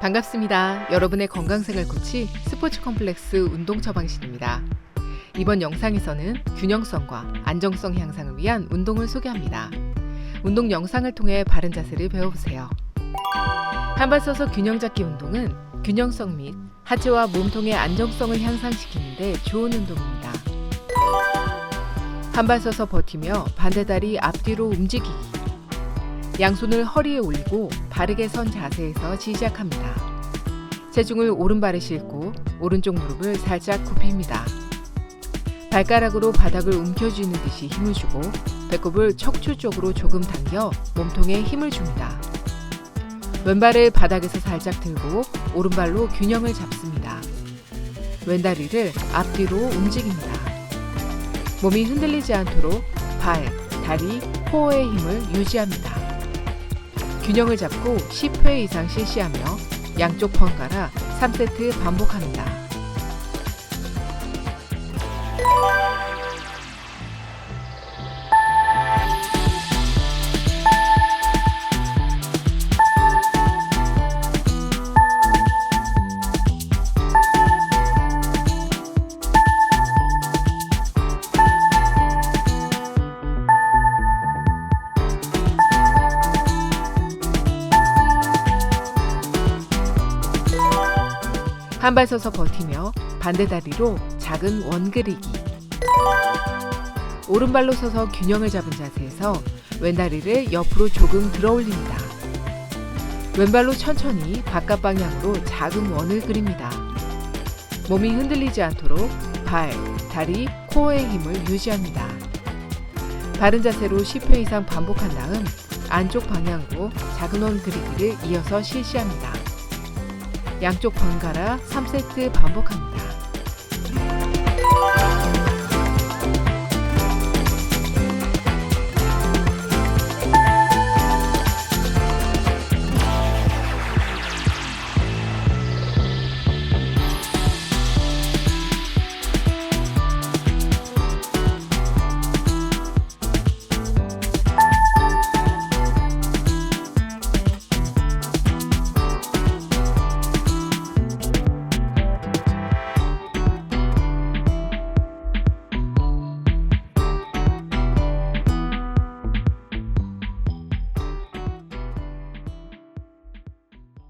반갑습니다. 여러분의 건강생활 코치 스포츠 컴플렉스 운동 처방신입니다. 이번 영상에서는 균형성과 안정성 향상을 위한 운동을 소개합니다. 운동 영상을 통해 바른 자세를 배워보세요. 한발 서서 균형 잡기 운동은 균형성 및 하체와 몸통의 안정성을 향상시키는데 좋은 운동입니다. 한발 서서 버티며 반대 다리 앞뒤로 움직이기. 양손을 허리에 올리고 바르게 선 자세에서 시작합니다. 체중을 오른발에 싣고 오른쪽 무릎을 살짝 굽힙니다. 발가락으로 바닥을 움켜쥐는 듯이 힘을 주고 배꼽을 척추 쪽으로 조금 당겨 몸통에 힘을 줍니다. 왼발을 바닥에서 살짝 들고 오른발로 균형을 잡습니다. 왼다리를 앞뒤로 움직입니다. 몸이 흔들리지 않도록 발, 다리, 코어의 힘을 유지합니다. 균형을 잡고 10회 이상 실시하며 양쪽 번갈아 3세트 반복합니다. 한 발 서서 버티며 반대 다리로 작은 원 그리기. 오른발로 서서 균형을 잡은 자세에서 왼다리를 옆으로 조금 들어 올립니다. 왼발로 천천히 바깥 방향으로 작은 원을 그립니다. 몸이 흔들리지 않도록 발, 다리, 코어의 힘을 유지합니다. 바른 자세로 10회 이상 반복한 다음 안쪽 방향으로 작은 원 그리기를 이어서 실시합니다. 양쪽 번갈아 3세트 반복합니다.